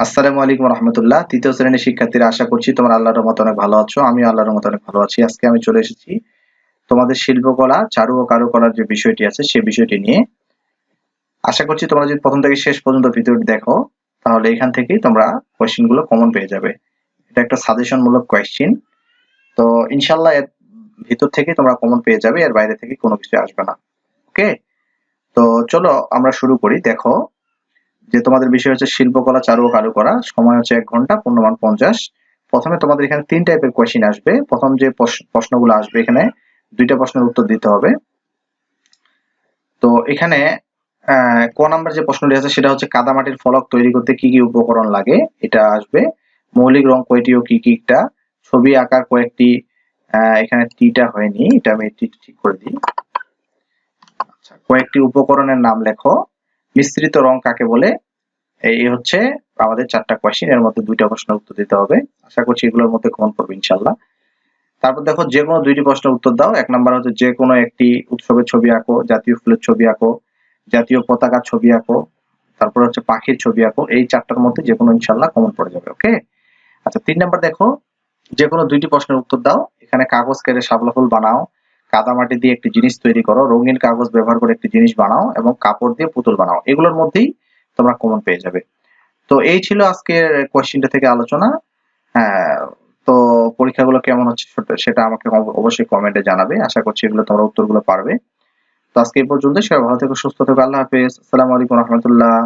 আসসালামু আলাইকুম রহমতুল্লাহ। তৃতীয় শ্রেণির শিক্ষার্থীরা, আশা করছি তোমরা আল্লাহর রহমতে অনেক ভালো আছো। আমি আল্লাহর রহমতে অনেক ভালো আছি। আজকে আমি চলে এসেছি তোমাদের শিল্পকলা, চারু ও কারুকলার যে বিষয়টি আছে সেই বিষয়টি নিয়ে। আশা করছি তোমরা যদি প্রথম থেকে শেষ পর্যন্ত ভিডিওটি দেখো, তাহলে এখান থেকেই তোমরা কোয়েশ্চেনগুলো কমন পেয়ে যাবে। এটা একটা সাজেশন মূলক কোয়েশ্চেন তো ইনশাল্লাহ এর ভিতর থেকে তোমরা কমন পেয়ে যাবে, এর বাইরে থেকে কোনো কিছু আসবে না। ওকে তো চলো আমরা শুরু করি। দেখো যে তোমাদের বিষয় হচ্ছে শিল্পকলা, চারু ও কারুকলা, সময় হচ্ছে এক ঘণ্টা, পূর্ণমান পঞ্চাশ। প্রথমে তোমাদের এখানে তিন টাইপের কোয়েশ্চেন আসবে। প্রথম যে প্রশ্ন- প্রশ্নগুলো আসবে এখানে, দুইটা প্রশ্নের উত্তর দিতে হবে। তো এখানে ক নাম্বার যে প্রশ্নটি আছে সেটা হচ্ছে কাদামাটির ফলক তৈরি করতে কি কি উপকরণ লাগে? এটা আসবে। মৌলিক রং কয়টি ও কি কিটা ছবি আঁকার কয়েকটি এখানে টিটা হয়নি। এটা আমি ঠিক করে দিই। আচ্ছা কয়েকটি উপকরণের নাম লেখো। মিশ্রিত রং কাকে বলে? এই হচ্ছে আমাদের চারটা কোয়েশ্চেন এর মধ্যে দুইটা প্রশ্নের উত্তর দিতে হবে। আশা করছি এগুলোর মধ্যে কমন পড়বে ইনশাল্লাহ তারপর দেখো, যে কোনো দুইটি প্রশ্নের উত্তর দাও। এক নাম্বার হচ্ছে যে কোনো একটি উৎসবের ছবি আঁকো, জাতীয় ফুলের ছবি আঁকো, জাতীয় পতাকার ছবি আঁকো, তারপর হচ্ছে পাখির ছবি আঁকো। এই চারটার মধ্যে যে কোনো ইনশাল্লাহ কমন পড়ে যাবে ওকে আচ্ছা তিন নাম্বার দেখো, যে কোনো দুইটি প্রশ্নের উত্তর দাও। এখানে কাগজ কেটে শাপলা ফুল বানাও। কাদামাটি দিয়ে একটি জিনিস তৈরি করো, রঙিন কাগজ ব্যবহার করে একটি জিনিস বানাও এবং কাপড় দিয়ে পুতুল বানাও। এগুলোর মধ্যেই তোমরা কমন পেয়ে যাবে। তো এই ছিল আজকের কোয়েশ্চেনটা থেকে আলোচনা। হ্যাঁ তো পরীক্ষাগুলো কেমন হচ্ছে সেটা- আমাকে অবশ্যই কমেন্টে জানাবে। আশা করছি এগুলো তোমরা উত্তরগুলো পারবে। তো আজকে এই পর্যন্ত সবাই ভালো থেকো, সুস্থ থেকো। আল্লাহ হাফেজ। আসসালামু আলাইকুম রহমতুল্লাহ।